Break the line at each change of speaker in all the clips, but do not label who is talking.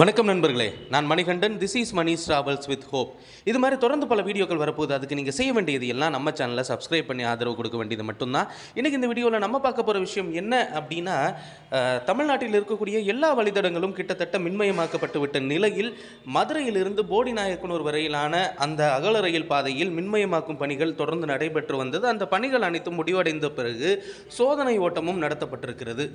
வணக்கம் நண்பர்களே. நான் Manikandan. This is Mani travels with hope இது மாதிரி தொடர்ந்து பல வீடியோக்கள் வரப்போகுது. அதுக்கு நீங்கள் செய்ய வேண்டியது எல்லாம் நம்ம சேனலை சப்ஸ்கிரைப் பண்ணி ஆதரவு கொடுக்க வேண்டியது மட்டும்தான். இன்றைக்கி இந்த வீடியோவில் நம்ம பார்க்க போகிற விஷயம் என்ன அப்படின்னா தமிழ்நாட்டில் இருக்கக்கூடிய எல்லா வழித்தடங்களும் கிட்டத்தட்ட மின்மயமாக்கப்பட்டு விட்ட நிலையில் மதுரையிலிருந்து போடி நாயக்கனூர் வரையிலான அந்த அகல ரயில் பாதையில் மின்மயமாக்கும் பணிகள் தொடர்ந்து நடைபெற்று வந்தது. அந்த பணிகள் அனைத்தும் முடிவடைந்த பிறகு சோதனை ஓட்டமும் நடத்தப்பட்டிருக்கிறது.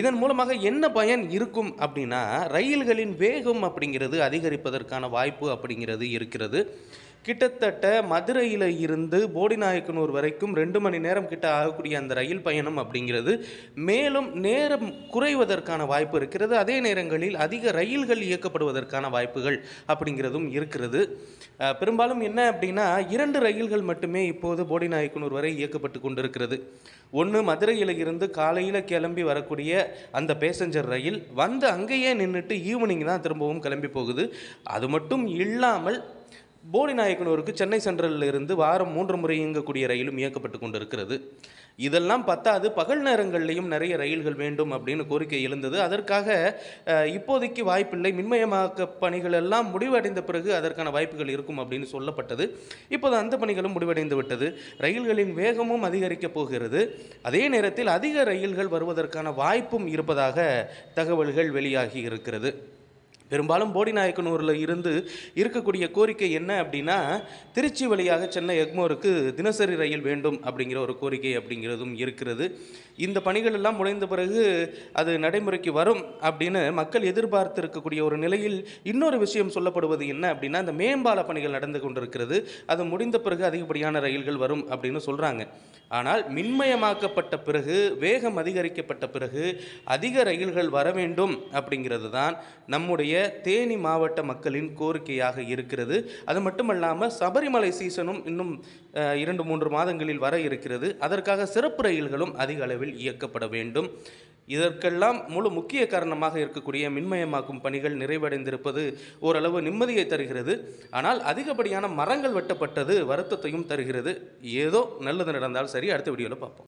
இதன் மூலமாக என்ன பயன் இருக்கும் அப்படின்னா ரயில்களின் வேகம் அப்படிங்கிறது அதிகரிப்பதற்கான வாய்ப்பு அப்படிங்கிறது இருக்கிறது. கிட்டத்தட்ட மதுரையில் இருந்து போடிநாயக்கனூர் வரைக்கும் ரெண்டு மணி நேரம் கிட்ட ஆகக்கூடிய அந்த ரயில் பயணம் அப்படிங்கிறது மேலும் நேரம் குறைவதற்கான வாய்ப்பு இருக்கிறது. அதே நேரங்களில் அதிக ரயில்கள் இயக்கப்படுவதற்கான வாய்ப்புகள் அப்படிங்கிறதும் இருக்கிறது. பெரும்பாலும் என்ன அப்படின்னா இரண்டு ரயில்கள் மட்டுமே இப்போது போடிநாயக்கனூர் வரை இயக்கப்பட்டு கொண்டிருக்கிறது. ஒன்று மதுரையில் இருந்து காலையில் கிளம்பி வரக்கூடிய அந்த பேசஞ்சர் ரயில் வந்து அங்கேயே நின்றுட்டு ஈவினிங் தான் திரும்பவும் கிளம்பி போகுது. அது மட்டும் இல்லாமல் போடி நாயக்கனூருக்கு சென்னை சென்ட்ரலில் இருந்து வாரம் மூன்று முறை இயங்கக்கூடிய ரயிலும் இயக்கப்பட்டு கொண்டிருக்கிறது. இதெல்லாம் பத்தாது. பகல் நேரங்கள்லையும் நிறைய ரயில்கள் வேண்டும் அப்படின்னு கோரிக்கை எழுந்தது. அதற்காக இப்போதைக்கு வாய்ப்பில்லை. மின்மயமாக்க பணிகள் எல்லாம் முடிவடைந்த பிறகு அதற்கான வாய்ப்புகள் இருக்கும் அப்படின்னு சொல்லப்பட்டது. இப்போது அந்த பணிகளும் முடிவடைந்து விட்டது. ரயில்களின் வேகமும் அதிகரிக்கப் போகிறது. அதே நேரத்தில் அதிக ரயில்கள் வருவதற்கான வாய்ப்பும் இருப்பதாக தகவல்கள் வெளியாகி இருக்கிறது. பெரும்பாலும் போடிநாயக்கனூரில் இருந்து இருக்கக்கூடிய கோரிக்கை என்ன அப்படின்னா திருச்சி வழியாக சென்னை எக்மோருக்கு தினசரி ரயில் வேண்டும் அப்படிங்கிற ஒரு கோரிக்கை அப்படிங்கிறதும் இருக்கிறது. இந்த பணிகள் எல்லாம் முடிந்த பிறகு அது நடைமுறைக்கு வரும் அப்படின்னு மக்கள் எதிர்பார்த்து இருக்கக்கூடிய ஒரு நிலையில் இன்னொரு விஷயம் சொல்லப்படுவது என்ன அப்படின்னா இந்த மேம்பால பணிகள் நடந்து கொண்டிருக்கிறது. அது முடிந்த பிறகு அதிகப்படியான ரயில்கள் வரும் அப்படின்னு சொல்கிறாங்க ஆனால் மின்மயமாக்கப்பட்ட பிறகு வேகம் அதிகரிக்கப்பட்ட பிறகு அதிக ரயில்கள் வர வேண்டும் அப்படிங்கிறது தான் நம்முடைய தேனி மாவட்ட மக்களின் கோரிக்கையாக இருக்கிறது. அது மட்டுமல்லாமல் சபரிமலை சீசனும் இன்னும் இரண்டு மூன்று மாதங்களில் வர இருக்கிறது. அதற்காக சிறப்பு ரயில்களும் அதிக அளவில் இயக்கப்பட வேண்டும். இதற்கெல்லாம் முழு முக்கிய காரணமாக இருக்கக்கூடிய மின்மயமாக்கும் பணிகள் நிறைவடைந்திருப்பது ஓரளவு நிம்மதியை தருகிறது. ஆனால் அதிகப்படியான மரங்கள் வெட்டப்பட்டது வருத்தத்தையும் தருகிறது. ஏதோ நல்லது நடந்தால் சரி அடுத்த வீடியோவில் பார்ப்போம்.